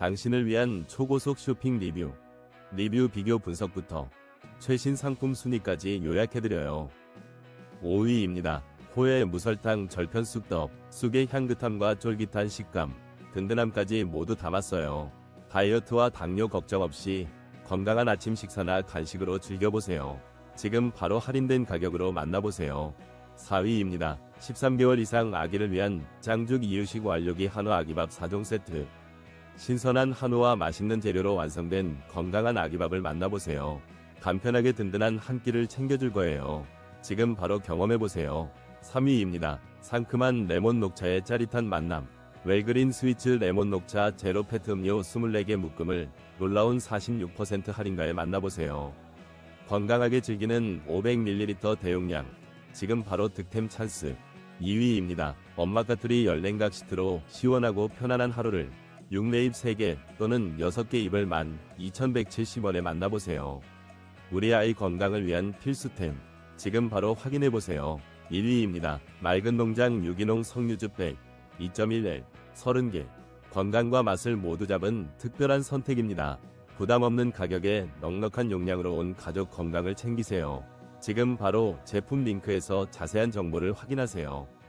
당신을 위한 초고속 쇼핑 리뷰, 리뷰 비교 분석부터 최신 상품 순위까지 요약해드려요. 5위입니다. 호의 무설탕 절편 쑥떡, 쑥의 향긋함과 쫄깃한 식감, 든든함까지 모두 담았어요. 다이어트와 당뇨 걱정 없이 건강한 아침 식사나 간식으로 즐겨보세요. 지금 바로 할인된 가격으로 만나보세요. 4위입니다. 13개월 이상 아기를 위한 짱죽 이유식 완료기 한우 아기밥 4종 세트. 신선한 한우와 맛있는 재료로 완성된 건강한 아기밥을 만나보세요. 간편하게 든든한 한 끼를 챙겨줄 거예요. 지금 바로 경험해보세요. 3위입니다. 상큼한 레몬 녹차의 짜릿한 만남. 웰그린 스위츠 레몬 녹차 제로 페트 음료 24개 묶음을 놀라운 46% 할인가에 만나보세요. 건강하게 즐기는 500ml 대용량. 지금 바로 득템 찬스. 2위입니다. 엄마 까투리 열냉각 시트로 시원하고 편안한 하루를 6레입 3개 또는 6개 입을 12,170원에 만나보세요. 우리 아이 건강을 위한 필수템. 지금 바로 확인해보세요. 1위입니다. 맑은 농장 유기농 석류즙 100, 2.1L, 30개. 건강과 맛을 모두 잡은 특별한 선택입니다. 부담 없는 가격에 넉넉한 용량으로 온 가족 건강을 챙기세요. 지금 바로 제품 링크에서 자세한 정보를 확인하세요.